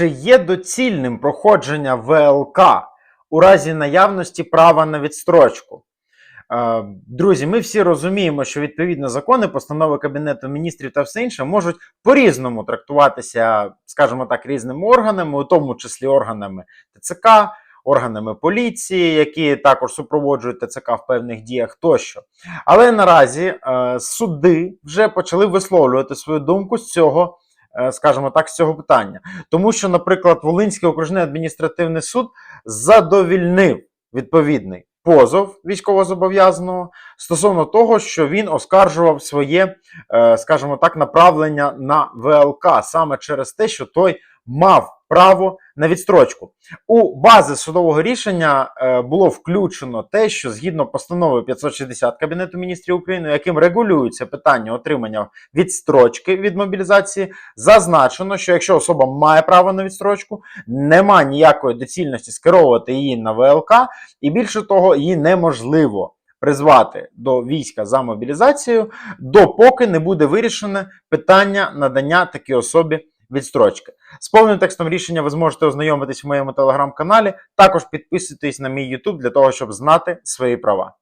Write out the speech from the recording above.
Чи є доцільним проходження ВЛК у разі наявності права на відстрочку? Е, Друзі, ми всі розуміємо, що відповідно закони, постанови Кабінету міністрів та все інше можуть по-різному трактуватися, скажімо так, різними органами, у тому числі органами ТЦК, органами поліції, які також супроводжують ТЦК в певних діях тощо. Але наразі е, суди вже почали висловлювати свою думку з цього, скажімо так, з цього питання. Тому що, наприклад, Волинський окружний адміністративний суд задовільнив відповідний позов військовозобов'язаного стосовно того, що він оскаржував своє, е, скажімо так, направлення на ВЛК саме через те, що той мав право на відстрочку. У бази судового рішення е, було включено те, що згідно постанови 560 Кабінету міністрів України, яким регулюється питання отримання відстрочки від мобілізації, зазначено, що якщо особа має право на відстрочку, нема ніякої доцільності скеровувати її на ВЛК, і більше того, її неможливо призвати до війська за мобілізацією, допоки не буде вирішене питання надання такій особі відстрочки. З повним текстом рішення ви зможете ознайомитись в моєму телеграм-каналі. Також підписуйтесь на мій YouTube для того, щоб знати свої права.